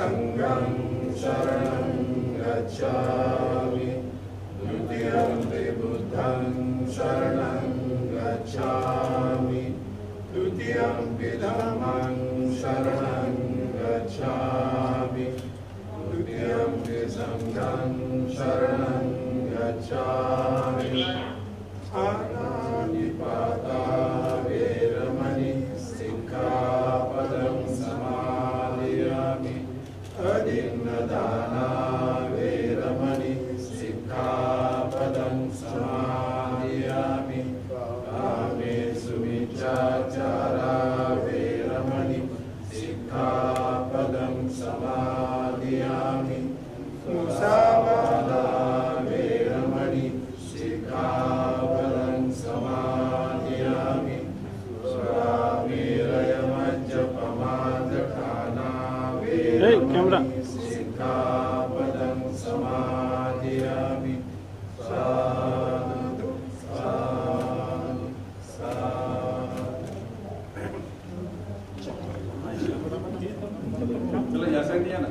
सङ्गं शरणं गच्छामि द्वितीयं बुद्धं शरणं गच्छामि द्वितीयं धम्मं शरणं गच्छामि द्वितीयं सङ्घं शरणं गच्छामि दाना वैरमणि शिखा समायामि सुमिताचारा वै रमणि शिखा समा camera. वेरमणि सिक्खापदं समादयामि साधु साधु साधु चला या साईडने या ना